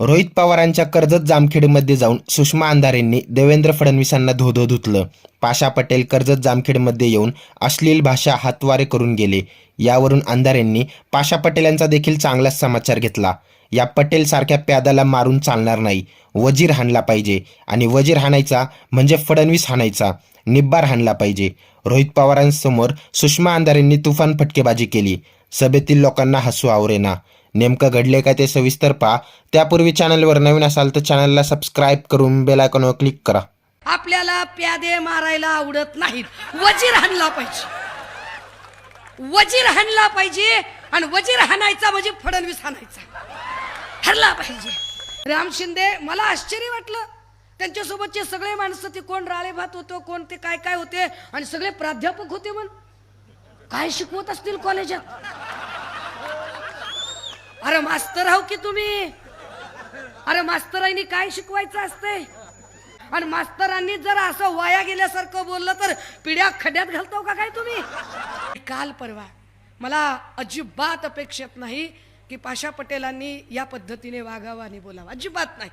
रोहित पवारांच्या कर्जत जामखेडमध्ये जाऊन सुषमा अंधारेंनी देवेंद्र फडणवीसांना धोधो धुतलं. पाशा पटेल कर्जत जामखेडमध्ये येऊन अश्लील भाषा हातवारे करून गेले. यावरून अंधारेंनी पाशा पटेल यांचा देखील चांगलाच समाचार घेतला. या पटेल सारख्या प्यादाला मारून चालणार नाही. वजीर हाणला पाहिजे आणि वजीर हाणायचा म्हणजे फडणवीस हाणायचा. निब्बार हाणला पाहिजे. रोहित पवारांसमोर सुषमा अंधारेंनी तुफान फटकेबाजी केली. सभेतील लोकांना हसू आवरेना. नेमकं घडले का ते सविस्तर पहा. त्यापूर्वी चॅनलवर नवीन असाल तर चॅनलला सबस्क्राईब करून बेल आयकॉनवर क्लिक करा. आपल्याला प्यादे मारायला आवडत नाहीत. वजीर हाणला पाहिजे. वजीर हाणला पाहिजे आणि वजीर हाणायचा म्हणजे फडणवीस हाणायचा. हरला पाहिजे. राम शिंदे मला आश्चर्य वाटलं. त्यांच्यासोबतचे सगळे माणसं ते कोण राळे भात होतो कोण ते काय काय होते आणि सगळे प्राध्यापक होते म्हण. काय शिकवत असतील कॉलेजात अरे मास्तर आहो की तुम्ही? अरे मास्तरांनी काय शिकवायचं असतंय आणि मास्तरांनी जर असं वाया गेल्यासारखं बोललं तर पिढ्या खड्यात घालतो का काय तुम्ही? काल परवा मला अजिबात अपेक्षित नाही की पाशा पटेलांनी या पद्धतीने वागावं आणि बोलावं. अजिबात नाही.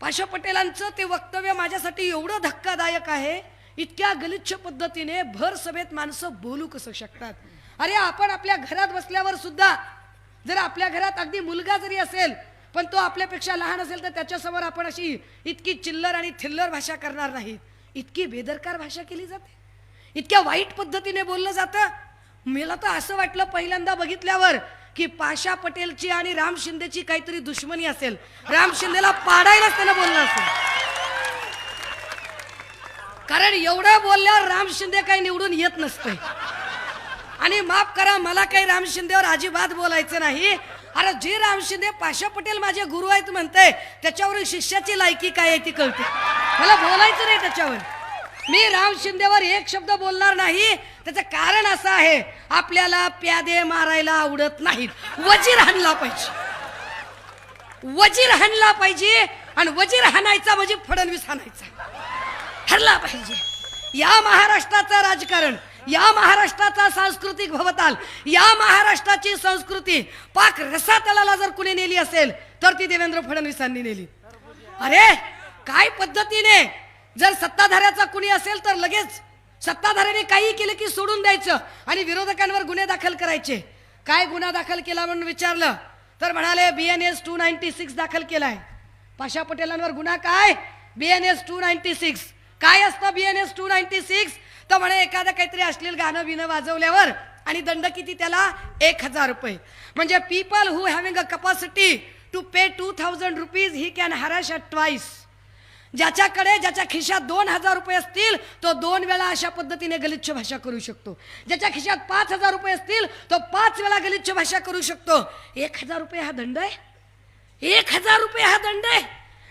पाशा पटेलांचं ते वक्तव्य माझ्यासाठी एवढं धक्कादायक आहे इतक्या गलिच्छ पद्धतीने भर सभेत माणसं बोलू कसं शकतात? अरे आपण आपल्या घरात बसल्यावर सुद्धा जर आपल्या घरात अगदी मुलगा जरी असेल पण तो आपल्यापेक्षा लहान असेल तर त्याच्यासमोर आपण अशी इतकी चिल्लर आणि थिल्लर भाषा करणार नाही. इतकी बेदरकार भाषा केली जाते. इतक्या वाईट पद्धतीने बोललं जातं. मला तर असं वाटलं पहिल्यांदा बघितल्यावर की पाशा पटेलची आणि राम शिंदेची काहीतरी दुश्मनी असेल. राम शिंदेला पाडायलाच त्यानं बोललं असेल. कारण एवढं बोलल्यावर राम शिंदे काही निवडून येत नसतंय. आणि माफ करा मला काही राम शिंदेवर अजिबात बोलायचं नाही. अरे जे राम शिंदे पाशा पटेल माझे गुरु आहेत म्हणते त्याच्यावर शिष्याची लायकी काय आहे ती कळते. मला बोलायचं नाही त्याच्यावर. मी राम शिंदेवर एक शब्द बोलणार नाही. त्याचं कारण असं आहे आपल्याला प्यादे मारायला आवडत नाहीत. वजीर हाणला पाहिजे. वजीर हाणला पाहिजे आणि वजीर हाणायचा म्हणजे फडणवीस हाणायचा. ठरला पाहिजे. या महाराष्ट्राचं राजकारण या महाराष्ट्राचा सांस्कृतिक भवताल या महाराष्ट्राची संस्कृती पाक रसातलाला जर कुणी नेली असेल तर ती देवेंद्र फडणवीसांनी नेली. अरे काय पद्धतीने? जर सत्ताधाऱ्याचा कुणी असेल तर लगेच सत्ताधाऱ्याने काही केलं की सोडून द्यायचं आणि विरोधकांवर गुन्हे दाखल करायचे. काय गुन्हा दाखल केला म्हणून विचारलं? तर म्हणाले B N S two ninety six दाखल केलाय. पाशा पटेलांवर गुन्हा काय? B N S two ninety six काय असतं B N S two ninety six तर म्हणे एखादं काहीतरी अश्लील गाणं बिणं वाजवल्यावर आणि दंड किती त्याला? एक हजार रुपये. म्हणजे people who having a capacity to pay two thousand rupees he can harass at twice ज्याच्याकडे ज्याच्या खिशात दोन हजार रुपये असतील तो दोन वेळा अशा पद्धतीने गलिच्छ भाषा करू शकतो. ज्याच्या खिशात पाच हजार रुपये असतील तो पाच वेळा गलिच्छ भाषा करू शकतो. एक हजार रुपये हा दंड आहे? एक हजार रुपये हा दंड आहे?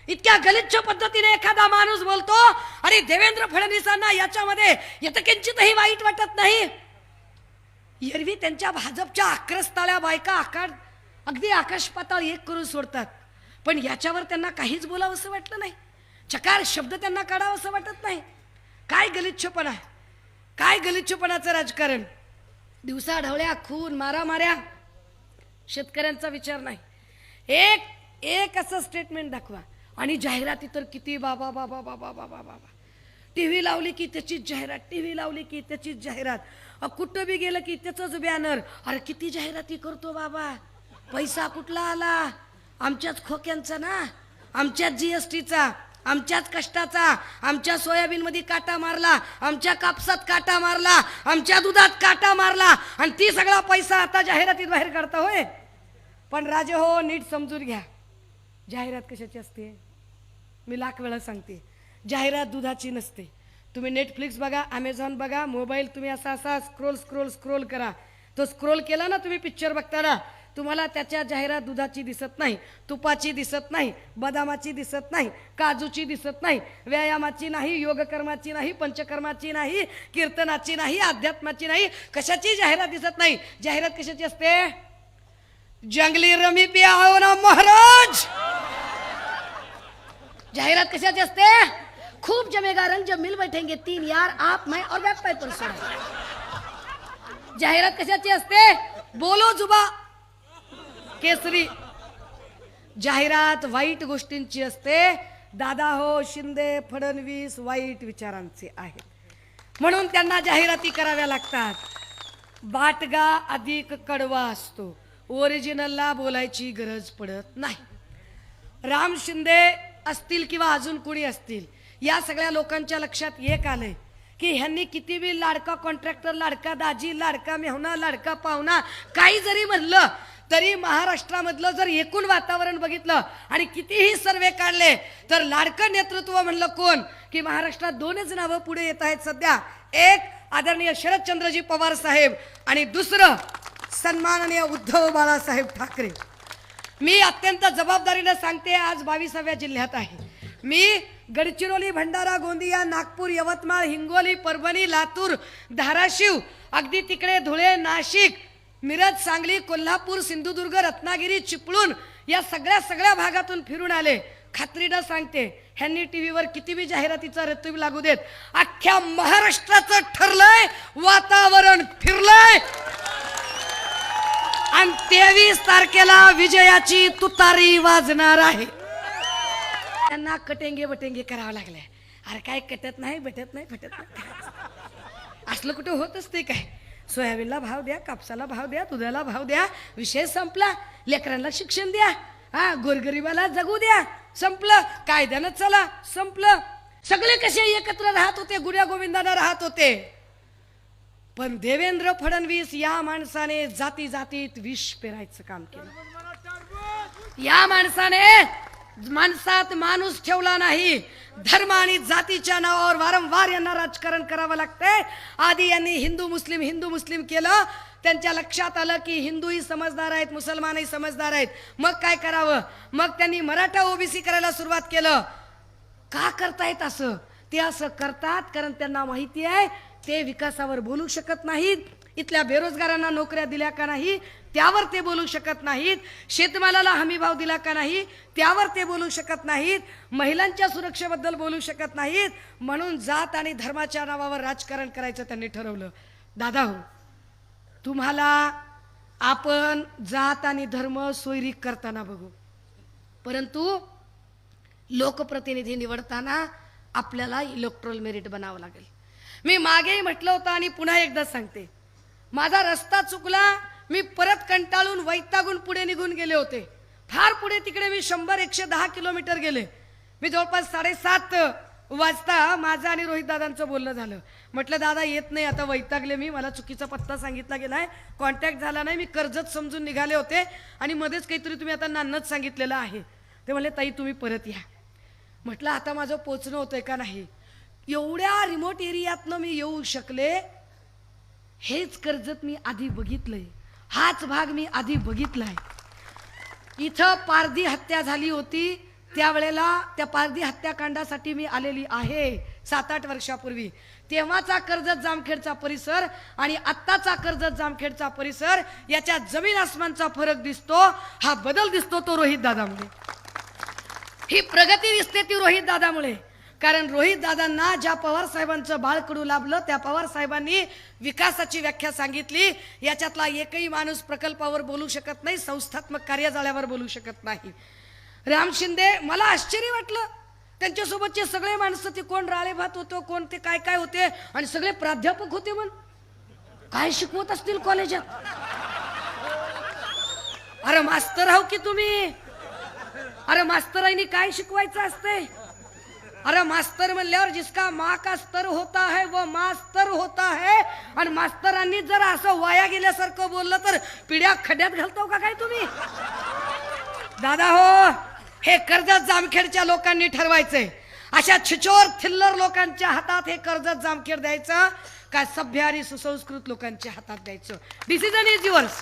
इतक्या गलिच्छ पद्धतीने एखादा माणूस बोलतो आणि देवेंद्र फडणवीसांना याच्यामध्ये यथकिंचितही वाईट वाटत नाही. एरवी त्यांच्या भाजपच्या आक्रस्ताळ्या बायका आकार अगदी आकाश पाताळ एक करून सोडतात. पण याच्यावर त्यांना काहीच बोलावं असं वाटलं नाही. चकार शब्द त्यांना काढावं असं वाटत नाही. काय गलिच्छपणा? काय गलिच्छपणाचं राजकारण? दिवसा ढवळ्या खून मारामाऱ्या. शेतकऱ्यांचा विचार नाही. एक एक असं स्टेटमेंट दाखवा. आणि जाहिराती तर किती बाबा बाबा बाबा बाबा बाबा टी व्ही लावली की त्याचीच जाहिरात टी व्ही लावली की त्याचीच जाहिरात. कुठं बी गेलं की त्याचंच बॅनर अरे किती जाहिराती करतो बाबा. पैसा कुठला आला? आमच्याच खोक्यांचा ना? आमच्याच जी एस टीचा आमच्याच कष्टाचा. आमच्या सोयाबीनमध्ये काटा मारला. आमच्या कापसात काटा मारला. आमच्या दुधात काटा मारला. आणि ती सगळा पैसा आता जाहिरातीत बाहेर काढता होय. पण राजे हो नीट समजून घ्या. जाहिरात कशाची असते? मी लाख वेळा सांगते. जाहिरात दुधाची नसते. तुम्ही नेटफ्लिक्स बघा अमेझॉन बघा मोबाईल तुम्ही असा असा स्क्रोल स्क्रोल स्क्रोल करा. तो स्क्रोल केला ना तुम्ही पिक्चर बघताना तुम्हाला त्याच्या जाहिरात दुधाची दिसत नाही तुपाची दिसत नाही बदामाची दिसत नाही काजूची दिसत नाही व्यायामाची नाही योगकर्माची नाही पंचकर्माची नाही कीर्तनाची नाही अध्यात्माची नाही कशाची जाहिरात दिसत नाही? जाहिरात कशाची असते? जंगली रमी पिया हो ना महाराज! जाहिरात कशाची असते? खूप जमेगा रंग जब मिल बैठेंगे तीन यार आप मैं और वेब पर जाहिरात कशाची असते? बोलो जुबा. केसरी. जाहिरात वाईट गोष्टींची असते. दादा हो शिंदे फडणवीस वाईट विचारांचे आहेत. म्हणून त्यांना जाहिराती कराव्या लागतात. बाटगा अधिक कडवा असतो. ओरिजिनलला बोलायची गरज पडत नाही. राम शिंदे असतील किंवा अजून कोणी असतील या सगळ्या लोकांच्या लक्षात एक आलंय की ह्यांनी किती बी लाडका कॉन्ट्रॅक्टर लाडका दाजी लाडका मेहना लाडका पाहुणा काही जरी म्हणलं तरी महाराष्ट्रामधलं जर एकूण वातावरण बघितलं आणि कितीही सर्वे काढले तर लाडकं नेतृत्व म्हणलं कोण? की महाराष्ट्रात दोनच नावं पुढे येत आहेत सध्या. एक आदरणीय शरदचंद्रजी पवार साहेब आणि दुसरं सन्माननीय उद्धव बाळासाहेब ठाकरे. मी अत्यंत जबाबदारीनं सांगते आज बावीसाव्या जिल्ह्यात आहे. मी गडचिरोली भंडारा गोंदिया नागपूर यवतमाळ हिंगोली परभणी लातूर धाराशिव अगदी तिकडे धुळे नाशिक मिरज सांगली कोल्हापूर सिंधुदुर्ग रत्नागिरी चिपळूण या सगळ्या सगळ्या भागातून फिरून आले. खात्रीनं सांगते ह्यांनी टी व्हीवर किती बी जाहिरातीचा रत्तू लागू देत अख्ख्या महाराष्ट्राचं ठरलंय वातावरण फिरलंय. आणि तेवीस तारखेला विजयाची तुतारी वाजणार आहे. त्यांना कटेंगे बटेंगे करावं लागले अरे काय कटत नाही भेटत नाही भेटत नाही. असलं कुठं होत असते काय? सोयाबीनला भाव द्या कापसाला भाव द्या दुधाला भाव द्या विषय संपला. लेकरांना शिक्षण द्या. हा गोरगरिबाला जगू द्या. संपलं. कायद्यानं चला. संपलं. सगळे कसे एकत्र राहत होते? गुड्या गोविंदानं राहत होते. पण देवेंद्र फडणवीस या माणसाने जाती जातीत विष पेरायचं काम केलं. या माणसाने माणसात माणूस ठेवला नाही. धर्म आणि जातीच्या नावावर वारंवार यांना राजकारण करावं लागतंय. आधी यांनी हिंदू मुस्लिम हिंदू मुस्लिम केलं. त्यांच्या लक्षात आलं की हिंदूही समजदार आहेत मुसलमानही समजदार आहेत. मग काय करावं? मग त्यांनी मराठा ओबीसी करायला सुरुवात केलं. का करतायत असं? ते असं करतात कारण त्यांना माहिती आहे ते विकासावर बोलू शकत नाहीत. इथल्या बेरोजगारांना नोकऱ्या दिल्या का नाही त्यावर ते बोलू शकत नाहीत. शेतमालाला हमी भाव दिला का नाही त्यावर ते बोलू शकत नाहीत. महिलांच्या सुरक्षेबद्दल बोलू शकत नाहीत. म्हणून जात आणि धर्माच्या नावावर राजकारण करायचं त्यांनी ठरवलं. दादा हो तुम्हाला आपण जात आणि धर्म सोयरी करताना बघू. परंतु लोकप्रतिनिधी निवडताना आपल्याला इलेक्ट्रोल मेरिट बनावं लागेल. मी मागेही म्हटलं होतं आणि पुन्हा एकदा सांगते. माझा रस्ता चुकला मी परत कंटाळून वैतागून पुढे निघून गेले होते. फार पुढे तिकडे मी शंभर एकशे दहा किलोमीटर गेले. मी जवळपास साडेसात वाजता माझं आणि रोहित दादांचं बोलणं झालं. म्हटलं दादा येत नाही आता वैतागले मी. मला चुकीचा पत्ता सांगितला गेला आहे कॉन्टॅक्ट झाला नाही. मी कर्जत समजून निघाले होते आणि मध्येच काहीतरी तुम्ही आता नान्नच सांगितलेलं आहे. ते म्हणले ताई तुम्ही परत या. म्हटलं आता माझं पोचणं होतंय का नाही? एवढ्या रिमोट एरियातनं मी येऊ शकले हेच कर्जत मी आधी बघितलंय. हाच भाग मी आधी बघितलाय. इथं पारधी हत्या झाली होती त्यावेळेला त्या पारधी हत्याकांडासाठी मी आलेली आहे सात आठ वर्षापूर्वी. तेव्हाचा कर्जत जामखेडचा परिसर आणि आत्ताचा कर्जत जामखेडचा परिसर याच्या जमीन आसमानचा फरक दिसतो हा बदल दिसतो तो रोहित दादामुळे. ही प्रगती दिसते ती रोहित दादामुळे. कारण रोहित दादांना ज्या पवार साहेबांचं बाळकडू लाभलं त्या पवार साहेबांनी विकासाची व्याख्या सांगितली. याच्यातला एकही माणूस प्रकल्पावर बोलू शकत नाही संस्थात्मक कार्यजाळ्यावर बोलू शकत नाही. राम शिंदे मला आश्चर्य वाटलं. त्यांच्यासोबतचे सगळे माणसं ते कोण राळे भात होतो कोण ते काय काय होते आणि सगळे प्राध्यापक होते म्हण. काय शिकवत असतील कॉलेजात? अरे मास्तर आहो की तुम्ही? अरे मास्तराईनी काय शिकवायचं असतंय? अरे मास्तर म्हणल्यावर जिसका मा का स्तर होता है व मास्तर होता है. आणि मास्तरांनी जर असं वाया गेल्यासारखं बोललं तर पिढ्या खड्यात घालतो का काय तुम्ही? दादा हो हे कर्जत जामखेडच्या लोकांनी ठरवायचंय. अशा छिचोर थिल्लर लोकांच्या हातात हे कर्जत जामखेड द्यायचं. का सभ्य आणि सुसंस्कृत लोकांच्या हातात द्यायचं. Decision is yours